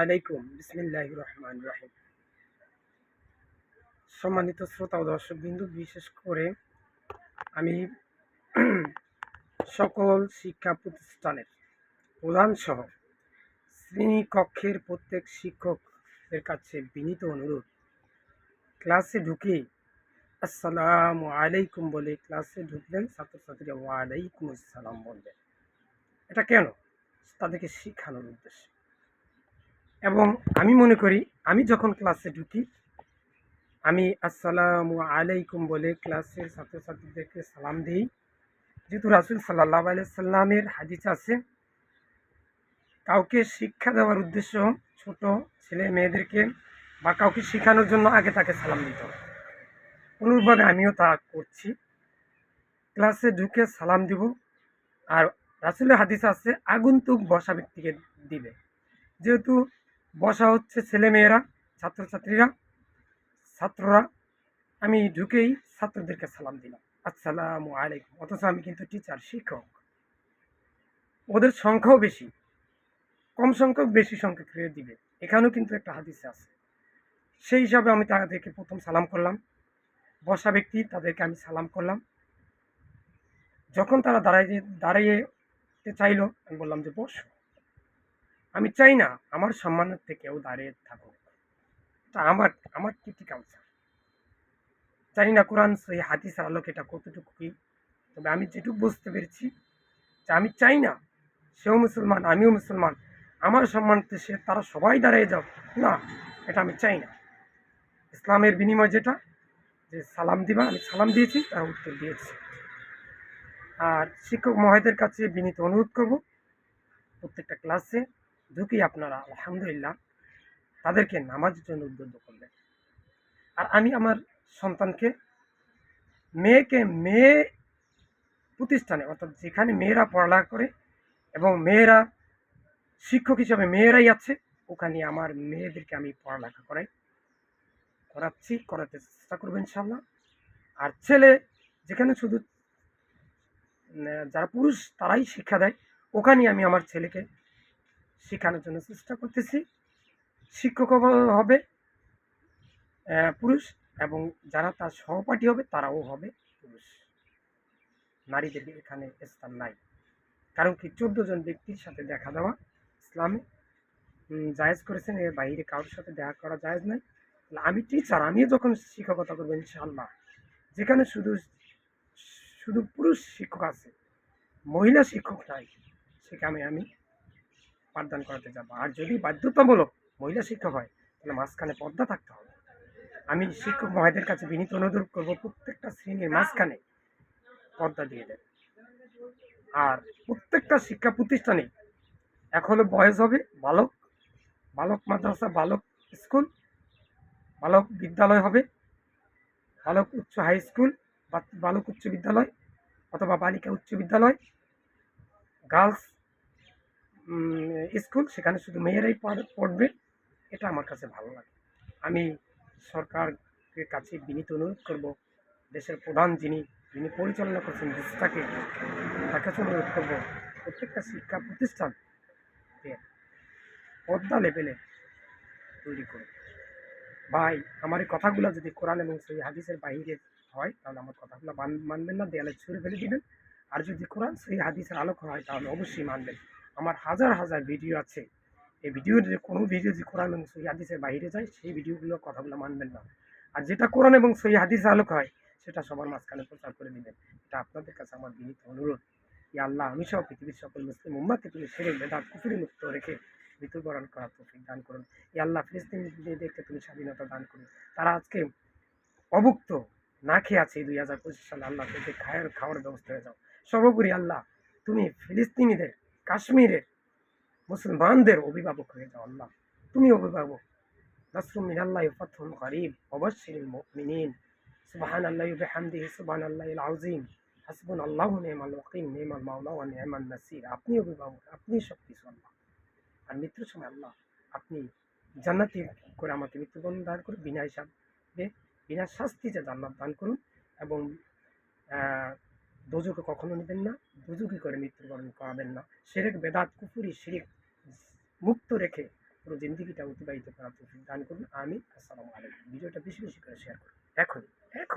আলাইকুম বিসমিল্লাহ রহমান রাহিম। সম্মানিত শ্রোতা ও দর্শক বিন্দু বিশেষ করে আমি সকল শিক্ষা প্রতিষ্ঠানের প্রধান সহ শ্রেণীকক্ষের প্রত্যেক শিক্ষকের কাছে বিনীত অনুরোধ, ক্লাসে ঢুকে আসসালামু আলাইকুম বলে ক্লাসে ঢুকলেন ছাত্রছাত্রীরা, ওয়ালাইকুম আসসালাম বললেন। এটা কেন? তাদেরকে শেখানোর উদ্দেশ্যে। এবং আমি মনে করি, আমি যখন ক্লাসে ঢুকি, আমি আসসালামু আলাইকুম বলে ক্লাসের ছাত্রছাত্রীদেরকে সালাম দিই। যেহেতু রাসুল সাল্লাহ সাল্লামের হাদিস আছে, কাউকে শিক্ষা দেওয়ার উদ্দেশ্য ছোট ছেলে মেয়েদেরকে বা কাউকে শেখানোর জন্য আগে তাকে সালাম দিতে হবে। অনুরূপভাবে আমিও তা করছি। ক্লাসে ঢুকে সালাম দিব আর রাসুলের হাদিস আছে, আগন্তুক বসা ব্যক্তিকে দিবে। যেহেতু বসা হচ্ছে ছেলেমেয়েরা, ছাত্রছাত্রীরা, ছাত্ররা। আমি ঢুকেই ছাত্রদেরকে সালাম দিলাম। আসসালামু আলাইকুম। অথচ আমি কিন্তু টিচার শিক্ষক। ওদের সংখ্যাও বেশি। কম সংখ্যক, বেশি সংখ্যক ফিরে দিবে। এখানেও কিন্তু একটা হাদিসে আছে। সেই হিসাবে আমি তাদেরকে প্রথম সালাম করলাম। বসা ব্যক্তি, তাদেরকে আমি সালাম করলাম। যখন তারা দাঁড়াইয়ে দাঁড়িয়ে চাইলো, আমি বললাম যে, বসো আমি চাই না আমার সম্মানের থেকেও দাঁড়িয়ে থাকুক। তা আমার আমার কীর্তি কালচার জানি না কোরআন সেই হাদিসের আলোকে, এটা কতটুকু কি? তবে আমি যেটুকু বুঝতে পেরেছি, যে আমি চাই না সেও মুসলমান, আমিও মুসলমান, আমার সম্মানতে সে, তারা সবাই দাঁড়িয়ে যাও না, এটা আমি চাই না। ইসলামের বিনিময় যেটা, যে সালাম দিবা, আমি সালাম দিয়েছি, তারা উত্তর দিয়েছি। আর শিক্ষক মহাদের কাছে বিনীত অনুরোধ করব, প্রত্যেকটা ক্লাসে ঢুকি আপনারা, আলহামদুলিল্লাহ, তাদেরকে নামাজের জন্য উদ্বুদ্ধ করলেন। আর আমি আমার সন্তানকে, মেয়েকে মেয়ে প্রতিষ্ঠানে, অর্থাৎ যেখানে মেয়েরা পড়ালেখা করে এবং মেয়েরা শিক্ষক হিসাবে মেয়েরাই আছে, ওখানে আমার মেয়েদেরকে আমি পড়ালেখা করাই, করাচ্ছি, করাতে চেষ্টা করব ইনশাল্লাহ আর ছেলে, যেখানে শুধু যারা পুরুষ তারাই শিক্ষা দেয় ওখানেই আমি আমার ছেলেকে শেখানোর জন্য চেষ্টা করতেছি। শিক্ষক হবে পুরুষ এবং যারা তার সহপাঠী হবে তারাও হবে পুরুষ। নারীদের এখানে স্থান নাই। কারণ কি চোদ্দ জন ব্যক্তির সাথে দেখা দেওয়া ইসলামে। জায়েজ করেছেন, এর বাইরে কারোর সাথে দেখা করা জায়েজ নাই। আমি টিচার আমিও যখন শিক্ষকতা করব ইনশাল্লাহ যেখানে শুধু শুধু পুরুষ শিক্ষক আছে, মহিলা শিক্ষক নাই, সেখানে আমি পাঠদান করাতে যাব। আর যদি বাধ্যতামূলক মহিলা শিক্ষক হয়, তাহলে মাঝখানে পর্দা থাকতে হবে। আমি শিক্ষক মহাদের কাছে বিনীত অনুরোধ করব, প্রত্যেকটা শ্রেণির মাঝখানে পর্দা দিয়ে দেন। আর প্রত্যেকটা শিক্ষা প্রতিষ্ঠানে হলো বয়স হবে, বালক বালক মাদ্রাসা, বালক স্কুল, বালক বিদ্যালয় হবে, বালক উচ্চ হাই স্কুল বালক উচ্চ বিদ্যালয় অথবা বালিকা উচ্চ বিদ্যালয়, গার্লস স্কুল, সেখানে শুধু মেয়েরাই পড়বে, এটা আমার কাছে ভালো লাগে। আমি সরকারের কাছে বিনীত অনুরোধ করব, দেশের প্রধান যিনি যিনি পরিচালনা করছেন, দেশটাকে, তার কাছে অনুরোধ করব, প্রত্যেকটা শিক্ষা প্রতিষ্ঠান পদ্মা লেভেলে তৈরি করবে ভাই, আমার এই কথাগুলো যদি কোরআন এবং সেই হাদিসের বাহিরে হয়, তাহলে আমার কথাগুলো মানবেন না, দেয়ালে ছুঁড়ে ফেলে দিবেন। আর যদি কোরআন, সেই হাদিসের আলোক হয়, তাহলে অবশ্যই মানবেন। আমার হাজার হাজার ভিডিও আছে। এই ভিডিওর কোনো ভিডিও যদি কোরআন এবং সহি হাদিসের বাইরে যায়, সেই ভিডিওগুলো কথাগুলো মানবেন না। আর যেটা কোরআন এবং সহি হাদিস আলোক হয়, সেটা সবার মাঝখানে প্রচার করে দিবেন। এটা আপনাদের কাছে আমার বিনীত অনুরোধ। ই আল্লাহ, আমি সব পৃথিবীর সকল মুসলিম উম্মাকে তুমি সেরে বেদাত কুফুরি মুক্ত রেখে মৃত্যুবরণ করার তৌফিক দান করুন। ই আল্লাহ ফিলিস্তিনিদেরকে তুমি স্বাধীনতা দান করুন। তারা আজকে অভুক্ত না খেয়ে আছে দুই হাজার পঁচিশ সালে। আল্লাহ খায়ের খাওয়ার ব্যবস্থা হয়ে যাও। সর্বোপরি আল্লাহ, তুমি ফিলিস্তিনিদের কাশ্মীরের মুসলমানদের অভিভাবক হয়ে যাও আল্লাহ। তুমি অভিভাবক। নাসরুম মিনাল্লাহ ফাতহুন করিব অবশ্যিল মুমিনিন। সুবহান আল্লাহ বিহামদিহি সুবহান আল্লাহিল আযীম। হাসবুন আল্লাহু নি'মাল ওয়াকিল, নি'মাল মাওলা ওয়া নি'মান নাসির। আপনি অভিভাবক, আপনি সব কিছু আল্লাহ। আর মৃত্যুর সময় আল্লাহ আপনি জান্নাতি করে আমাকে মৃত্যুবরণ দান করুন, বিনা হিসাবে, বিনা শাস্তি যে জান্নাত দান করুন এবং দোজুকে কখনো নেবেন না দুজুকি করে মৃত্যুবরণ করাবেন না। সেরেক বেদাত, কুফুরি শেখ মুক্ত রেখে পুরো জিন্দিগিটা অতিবাহিত করার দান করুন। আমি আসসালামু আলাইকুম। ভিডিওটা বেশি বেশি করে শেয়ার করুন। এখন